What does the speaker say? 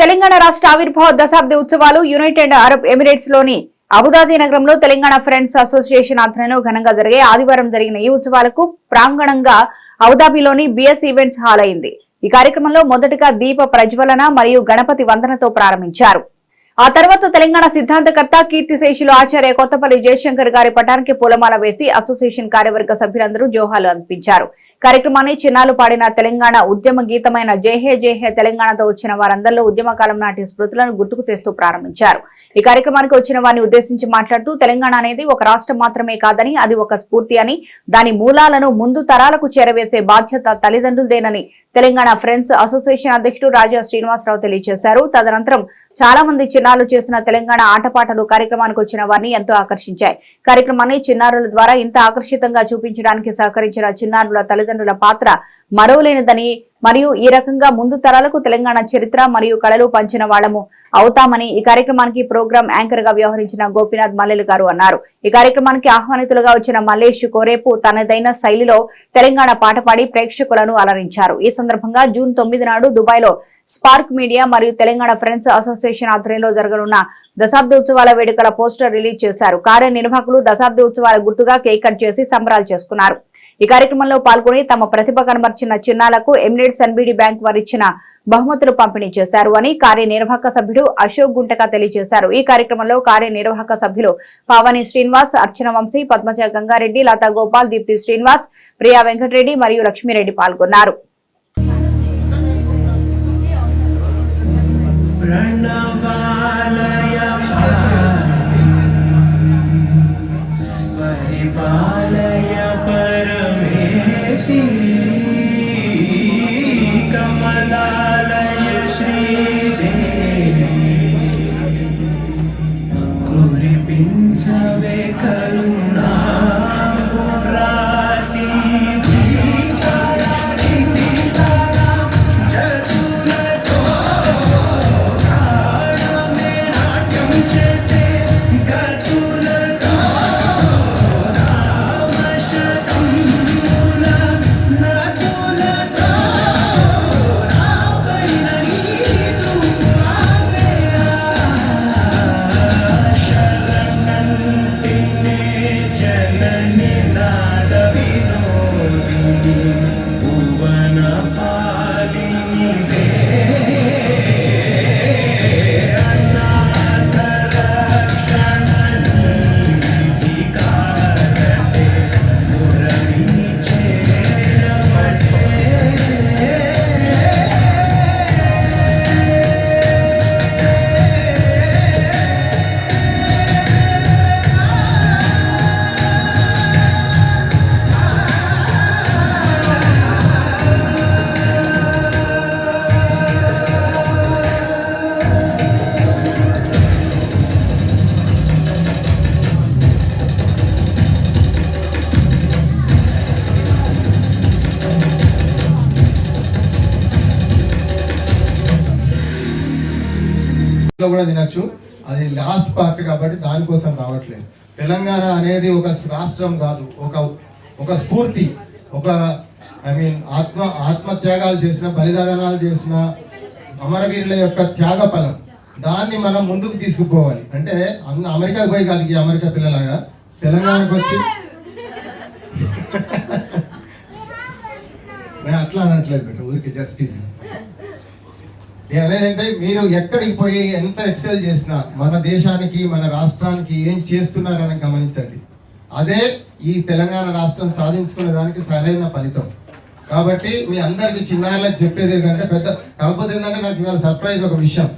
తెలంగాణ రాష్ట్ర ఆవిర్భావ దశాబ్ది ఉత్సవాలు యునైటెడ్ అరబ్ ఎమిరేట్స్లోని అబుదాబి నగరంలో తెలంగాణ ఫ్రెండ్స్ అసోసియేషన్ ఆధ్వర్యంలో ఘనంగా జరిగే ఆదివారం జరిగిన ఈ ఉత్సవాలకు ప్రాంగణంగా అబుదాబిలోని బిఎస్ ఈవెంట్స్ హాల్ అయింది. ఈ కార్యక్రమంలో మొదటగా దీప ప్రజ్వలన మరియు గణపతి వందనతో ప్రారంభించారు. ఆ తర్వాత తెలంగాణ సిద్ధాంతకర్త కీర్తిశేషులు ఆచార్య కొత్తపల్లి జయశంకర్ గారి పటానికి పూలమాల వేసి అసోసియేషన్ కార్యవర్గ సభ్యులందరూ జోహాలు అర్పించారు కార్యక్రమాన్ని చిన్నాలు పాడిన తెలంగాణ ఉద్యమ గీతమైన జేహే జేహే తెలంగాణతో వచ్చిన వారందరిలో ఉద్యమకాలం నాటి స్మృతులను గుర్తుకు తెస్తూ ప్రారంభించారు. ఈ కార్యక్రమానికి వచ్చిన వారిని ఉద్దేశించి మాట్లాడుతూ తెలంగాణ అనేది ఒక రాష్ట్రం మాత్రమే కాదని అది ఒక స్ఫూర్తి అని దాని మూలాలను ముందు తరాలకు చేరవేసే బాధ్యత తల్లిదండ్రులదేనని తెలంగాణ ఫ్రెండ్స్ అసోసియేషన్ అధ్యక్షుడు రాజా శ్రీనివాసరావు తెలియజేశారు. తదనంతరం చాలా మంది చిన్నారులు చేసిన తెలంగాణ ఆటపాటలు కార్యక్రమానికి వచ్చిన వారిని ఎంతో ఆకర్షించాయి. కార్యక్రమాన్ని చిన్నారుల ద్వారా ఇంత ఆకర్షితంగా చూపించడానికి సహకరించిన చిన్నారుల తల్లిదండ్రులు పాత్ర మరవలేనిదని మరియు ఈ రకంగా ముందు తరాలకు తెలంగాణ చరిత్ర మరియు కళలు పంచిన వాళ్ళము అవుతామని ఈ కార్యక్రమానికి ప్రోగ్రాం యాంకర్గా వ్యవహరించిన గోపీనాథ్ మల్లెలు గారు అన్నారు. ఈ కార్యక్రమానికి ఆహ్వానితులుగా వచ్చిన మల్లేష్ కోరేపు తనదైన శైలిలో తెలంగాణ పాట పాడి ప్రేక్షకులను అలరించారు. ఈ సందర్భంగా జూన్ తొమ్మిది నాడు దుబాయ్లో స్పార్క్ మీడియా మరియు తెలంగాణ ఫ్రెండ్స్ అసోసియేషన్ ఆధ్వర్యంలో జరగనున్న దశాబ్దోత్సవాల వేడుకల పోస్టర్ రిలీజ్ చేశారు. కార్యనిర్వాహకులు దశాబ్దోత్సవాల గుర్తుగా కేక్ కట్ చేసి సంబరాలు చేసుకున్నారు. ఈ కార్యక్రమంలో పాల్గొని తమ ప్రతిభ కనబర్చిన చిన్నాలకు ఎమిరేట్స్ ఎన్బిడి బ్యాంక్ వారిచ్చిన బహుమతులు పంపిణీ చేశారు అని కార్యనిర్వాహక సభ్యుడు అశోక్ గుంటక తెలియజేశారు. ఈ కార్యక్రమంలో కార్యనిర్వాహక సభ్యులు పావని శ్రీనివాస్ అర్చన వంశీ పద్మజ గంగారెడ్డి లతా గోపాల్ దీప్తి శ్రీనివాస్ ప్రియా వెంకటరెడ్డి మరియు లక్ష్మీరెడ్డి పాల్గొన్నారు. ప్రణవాలయ परमेशि कमलालय श्रीदेवी కూడా తినచ్చు. అది లాస్ట్ పార్ట్ కాబట్టి దానికోసం రావట్లేదు. తెలంగాణ అనేది ఒక రాష్ట్రం కాదు. ఒక ఒక స్ఫూర్తి. ఒక ఐ మీన్ ఆత్మ ఆత్మత్యాగాలు చేసిన బలిదానాలు చేసిన అమరవీరుల యొక్క త్యాగ ఫలం దాన్ని మనం ముందుకు తీసుకుపోవాలి. అంటే అన్న అమెరికాకి పోయి కాదు ఈ అమెరికా పిల్లలాగా. తెలంగాణకు వచ్చి నేను అట్లా అనట్లేదు బెట ఊరికి జస్టిస్ నేను అనేది అంటే మీరు ఎక్కడికి పోయి ఎంత ఎక్సెల్ చేసినా మన దేశానికి మన రాష్ట్రానికి ఏం చేస్తున్నారని గమనించండి. అదే ఈ తెలంగాణ రాష్ట్రం సాధించుకునే దానికి సరైన ఫలితం. కాబట్టి మీ అందరికి చిన్నారులకు చెప్పేది ఏంటంటే పెద్ద కాకపోతే ఏంటంటే నాకు ఇవాళ సర్ప్రైజ్ ఒక విషయం.